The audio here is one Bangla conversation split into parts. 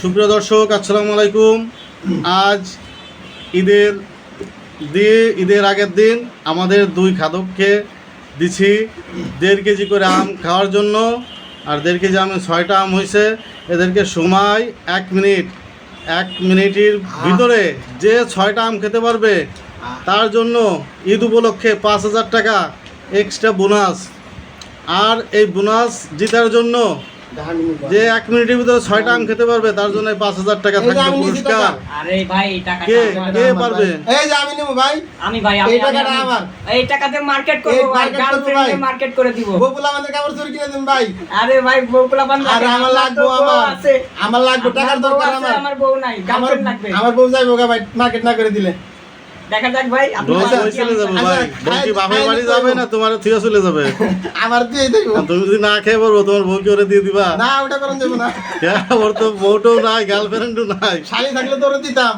সুপ্রিয় দর্শক, আসসালামু আলাইকুম। আজ ঈদের দিয়ে, ঈদের আগের দিন আমাদের দুই খাদককে দিছি দেড় কেজি করে আম খাওয়ার জন্য। আর দেড় কেজি আমে ছয়টা আম হয়েছে। এদেরকে সময় এক মিনিট, এক মিনিটের ভিতরে যে ছয়টা আম খেতে পারবে, তার জন্য ঈদ উপলক্ষে পাঁচ হাজার টাকা এক্সট্রা বোনাস আর এই বোনাস জিতার জন্য যে এক মিনিটের ভিতরে ছয়টা আম খেতে পারবে তার জন্য পাঁচ হাজার টাকা থাকবে পুরস্কার। আরে ভাই এই টাকাটা কে আমার। কে পারবে? এই যে আমি নেব ভাই। আমি ভাই এই টাকাটা আমার। এই টাকাতে মার্কেট করব ভাই গার্লফ্রেন্ডকে মার্কেট করে দিব। বকুল আমাদের কাপড় চোর কিনে দিন ভাই। আরে ভাই বউগুলা বান আর আমার লাগবো আমার। আমার লাগবে টাকার দরকার আমার। আমার বউ নাই আমার গার্লফ্রেন্ড লাগবে। আমার বউ যাইবো ভাই মার্কেট না করে দিলে। দেখা যাক ভাই আচ্ছা, বই চলে যাবে ভাই। বউ কি বাপের বাড়ি যাবে না তোমার থিয়ে চলে যাবে। আমার দিয়ে দেবো। তুমি যদি না খেয়ে পারব তোমার বউকে ওরে দিয়ে দিবা। না ওটা করুন দেবো না। হ্যাঁ, ওর তো বউটাও নাই গার্লফ্রেন্ডও নাই। শালি থাকলে তো ওরে দিতাম।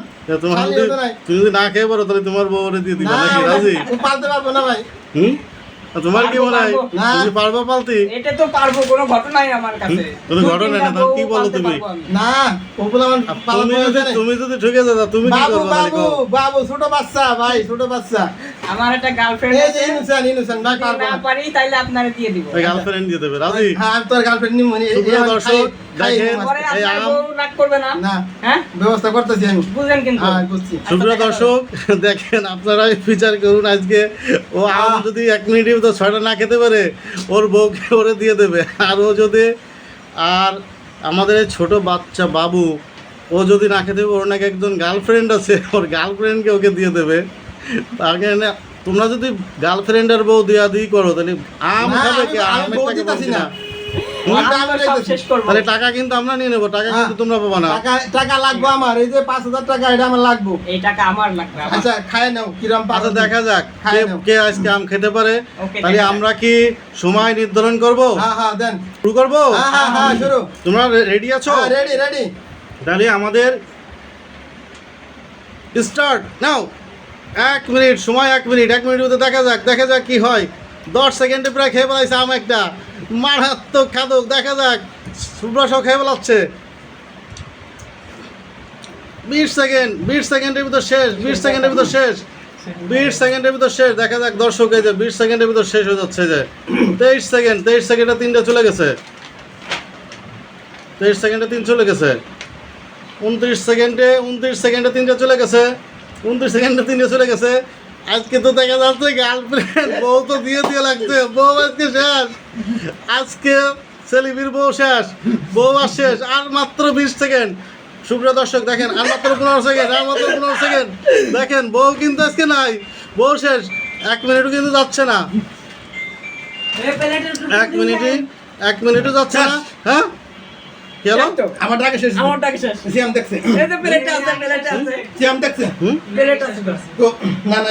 নাই। তুমি যদি না খেয়ে পারো তাহলে তোমার বউ ওরে দিয়ে দিবা। নাকি রাজি? পালতে পারব না ভাই। হুম? তোমার কি মনে হয়? তুমি পারব পালতি? এটা তো পারব কোনো ঘটনাই আমার কাছে। কোনো ঘটনা না, কি বলো তুমি? না বকুল আমার তুমি যদি তুমি যদি ঠকে যাও তুমি কি করবে বাবু বাবু ছোট বাচ্চা ভাই ছোট বাচ্চা। আমার একটা গার্লফ্রেন্ড আছে। ইনুসান ইনসান ভাই পারব না। পারি তাইলে আপনারে দিয়ে দিব। গার্লফ্রেন্ড দিয়ে দেবে রাজি? হ্যাঁ আমি তোর গার্লফ্রেন্ড নিব নি সুপ্রিয় দর্শক, হ্যাঁ? ব্যবস্থা করতেছি আমি। বুঝলেন কিন্তু। হ্যাঁ সুপ্রিয় দর্শক দেখেন আপনারাই বিচার করুন আজকে। ও আম যদি এক ছয়টা না খেতে পারে ওর বউকে ওরে দিয়ে দেবে। আর ও যদি আর আমাদের এই ছোট বাচ্চা বাবু ও যদি না খেতে ওর নাকি একজন গার্লফ্রেন্ড আছে ওর গার্লফ্রেন্ডকে ওকে দিয়ে দেবে। তার কারণে তোমরা যদি গার্লফ্রেন্ডের বউ দেওয়া দিই করো তাহলে আম খাবে আমি- কি? না। তাহলে টাকা কিন্তু আমরা নিয়ে নেব টাকা কিন্তু হ্যাঁ। তোমরা পাবা না। টাকা টাকা লাগবে আমার এই যে পাঁচ হাজার টাকা এটা আমার লাগবে। এই টাকা আমার লাগবে আচ্ছা খায় নাও কিরম পাঁচ আচ্ছা দেখা যাক কে আজকে আম খেতে পারে। তাহলে আমরা কি সময় নির্ধারণ করব? হ্যাঁ হ্যাঁ দেন। শুরু করব? হ্যাঁ হ্যাঁ হ্যাঁ শুরু। তোমরা রেডি আছো? রেডি রেডি তাহলে আমাদের স্টার্ট নাও এক মিনিট সময় এক মিনিট এক মিনিট মধ্যে দেখা যাক দেখা যাক কি হয়। দশ সেকেন্ডে প্রায় খেয়ে ফেলাইছে আম একটা। মারাত্মক খাদক, দেখা যাক। সুব্রাসও খেয়ে ফেলাচ্ছে। বিশ সেকেন্ড, বিশ সেকেন্ডের ভিতর শেষ, বিশ সেকেন্ডের ভিতর শেষ। বিশ সেকেন্ডের ভিতর শেষ, দেখা যাক দর্শক এই যে বিশ সেকেন্ডের ভিতর শেষ হয়ে যাচ্ছে যে। তেইশ সেকেন্ড, তেইশ সেকেন্ডে তিনটে চলে গেছে। তেইশ সেকেন্ডে তিন চলে গেছে। উনত্রিশ সেকেন্ডে উনত্রিশ সেকেন্ডে তিনটে চলে গেছে। উনত্রিশ সেকেন্ডে তিনটে চলে গেছে। আজকে তো দেখা যাচ্ছে গার্লফ্রেন্ড বউ তো দিয়ে দিয়ে লাগছে। বউ আজকে শেষ। আজকে সেলিবির বউ শেষ। বউ আর শেষ। আর মাত্র বিশ সেকেন্ড সুপ্রিয় দর্শক দেখেন আর মাত্র পনেরো সেকেন্ড আর মাত্র পনেরো সেকেন্ড দেখেন বউ কিন্তু আজকে নাই। বউ শেষ। এক মিনিটও কিন্তু যাচ্ছে না। এক মিনিটই এক মিনিটও যাচ্ছে না। হ্যাঁ? কি হলো? শেষ আমার টাকা শেষ আমার টাকা শেষ। সিয়াম দেখছে। এই তো প্লেটটা আছে প্লেটটা আছে। সিয়াম দেখছে। প্লেট আছে তো। তো, না না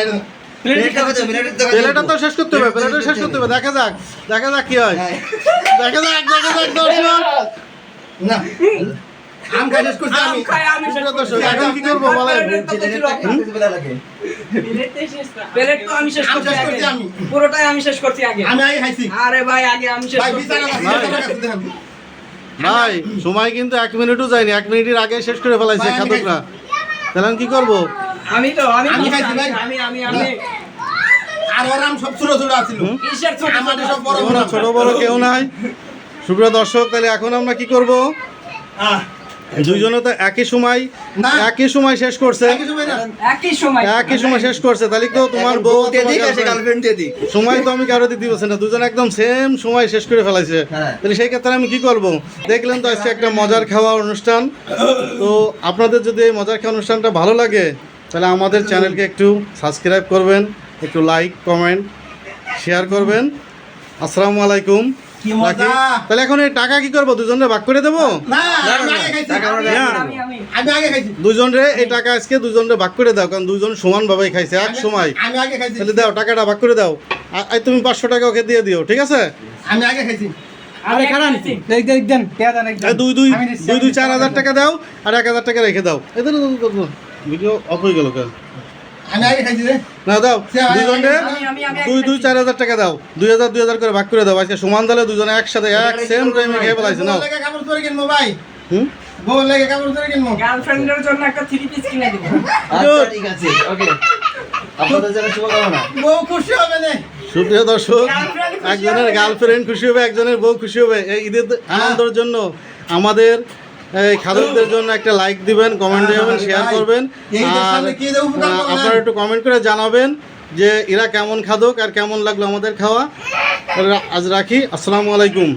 এটা তো শেষ করতে হবে প্লেটা শেষ করতে হবে। দেখা যাক দেখা যাক কি হয়। দেখা যাক দেখা যাক দর্শক। না আম খাই শেষ করছি আমি শেষ করছি। এখন কি করব বলেন? প্লেট তো আমি শেষ করছি আগে। আমি। পুরোটাই আমি শেষ করছি আগে। আমি আগে খাইছি। আরে ভাই আগে আমি শেষ ভাই করছি। ভাই। সময় কিন্তু এক মিনিটও যায়নি এক মিনিটের আগে শেষ করে ফেলাইছে খাদকরা তাহলে আমি কি করব? আমি তো আমি আমি। আমি আমি আমি। আর ওরাম সব ছোট ছোট আছিল। কিসের ছোট আমাদের সব বড় কেউ না ছোট বড় কেউ নাই। সুপ্রিয় দর্শক তাহলে এখন আমরা কি করব? আহ, দুইজনে তো একই সময় একই সময় শেষ করছে। একই সময় না। একই সময়। শেষ করছে। তাহলে তো তোমার বউ সময় তো আমি কারও দিতে পারছি না দুজন একদম সেম সময় শেষ করে ফেলাইছে। হ্যাঁ। তাহলে সেই ক্ষেত্রে আমি কি করব? দেখলেন তো আজকে একটা মজার খাওয়া অনুষ্ঠান। তো আপনাদের যদি এই মজার খাওয়া অনুষ্ঠানটা ভালো লাগে তাহলে আমাদের চ্যানেলকে একটু সাবস্ক্রাইব করবেন একটু লাইক কমেন্ট শেয়ার করবেন। আসসালামু আলাইকুম। কি মজা। তাহলে এখন এই টাকা কি করব? দুজনে ভাগ করে দেবো? না আমি আগে খাইছি। না। আমি আমি আমি। আগে খাইছি। দুজনরে এই টাকা আজকে দুজনরে ভাগ করে দাও কারণ দুজন সমান ভাবে খাইছে এক সময়। আমি আগে খাইছি। তাহলে দাও টাকাটা ভাগ করে দাও। আর তুমি পাঁচশো টাকা ওকে দিয়ে দিও ঠিক আছে? আমি আগে খাইছি। আরে দুই দুই দুই দুই চার হাজার টাকা দাও আর এক হাজার টাকা রেখে দাও। এদের ভিডিও অফ হয়ে গেল কেন আমি আগে খাইছি রে। না দাও। দুজনে আমি- আমি- আমি দুই দুই চার হাজার টাকা দাও। দুই হাজার দুই হাজার করে ভাগ করে দাও। আজকে সমান দলে দুজনে একসাথে এক সেম টাইমে খেয়ে ফেলাইছে নাও। তোর লাগে কাপড় চোর কিনবো ভাই। হুম? বউ লেগে কাপড় ধরে কিনবো। গার্লফ্রেন্ডের জন্য একটা থ্রি পিস কিনে দিব। আচ্ছা ঠিক আছে ওকে আপনাদের জন্য শুভকামনা। বউ খুশি হবে না। সুপ্রিয় দর্শক একজনের গার্লফ্রেন্ড খুশি হবে একজনের বউ খুশি হবে। এই ঈদের আনন্দের জন্য আমাদের খাদকদের জন্য একটা লাইক দিবেন কমেন্ট দেবেন শেয়ার করবেন। আর? আপনারা একটু কমেন্ট করে জানাবেন যে এরা কেমন খাদক আর কেমন লাগল আমাদের খাওয়া। আজ রাখি। আসসালামু আলাইকুম।